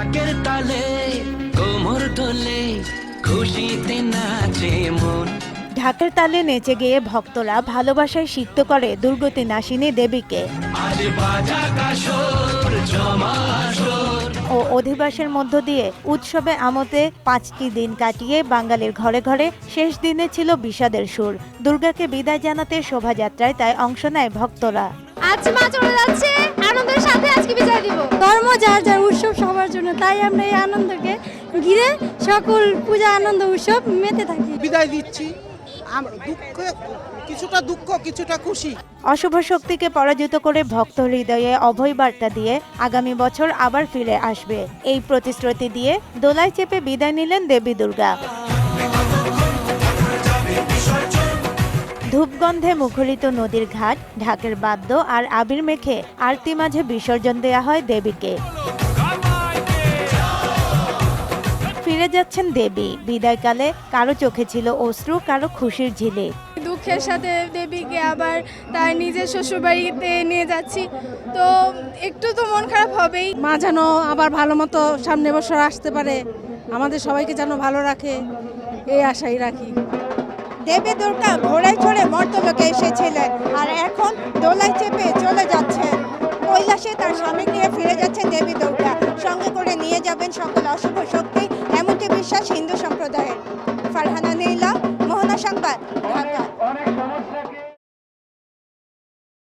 ঢাকের তালে কোমর দোলে খুশিতে নাচে মন। ঢাকের তালে নেচে গিয়ে ভক্তরা ভালোবাসায় সিক্ত করে দুর্গতি নাসিনী দেবীকে। ও অধিবাসের মধ্য দিয়ে উৎসবে আমতে পাঁচটি দিন কাটিয়ে বাঙালির ঘরে ঘরে শেষ দিনে ছিল বিষাদের সুর। দুর্গাকে বিদায় জানাতে শোভাযাত্রায় তাই অংশ নেয় ভক্তরা। আজ মা চলে যাচ্ছে আনন্দের সাথে আজকে বিজয় দিব। ধর্ম যার যার উৎসব সবার জন্য তাই আমরা এই আনন্দকে ঘিরে সকল পূজা আনন্দ উৎসব মেতে থাকি। বিদায় দিচ্ছি। দুঃখ কিছুটা দুঃখ কিছুটা খুশি। অশুভ শক্তিকে পরাজিত করে ভক্ত হৃদয়ে অভয় বার্তা দিয়ে আগামী বছর আবার ফিরে আসবে। এই প্রতিশ্রুতি দিয়ে দোলায় চেপে বিদায় নিলেন দেবী দুর্গা। ধূপগন্ধে মুখরিত নদীর ঘাট ঢাকের বাদ্য আর আবির মেখে আরতি মাঝে বিসর্জন দেয়া হয় দেবীকে। ফিরে যাচ্ছেন দেবী। বিদায়কালে কারও চোখে ছিল অশ্রু কারও খুশির ঝিলে। দুঃখের সাথে দেবীকে আবার তার নিজের শ্বশুরবাড়িতে নিয়ে যাচ্ছি। তো একটু তো মন খারাপ হবেই। মা যেন আবার ভালো মতো সামনে বছর আসতে পারে। আমাদের সবাইকে যেন ভালো রাখে এই আশাই রাখি। দেবী দুর্গা ঘোড়ায় চড়ে মর্তলোকে এসেছিলেন আর এখন দোলায় চেপে চলে যাচ্ছেন। কৈলাসে তার স্বামী নিয়ে ফিরে যাচ্ছে দেবী দুর্গা। সঙ্গে বিশ্বাস হিন্দু সম্প্রদায়ের। ফারহানা নেইলা মোহনা সংবাদ।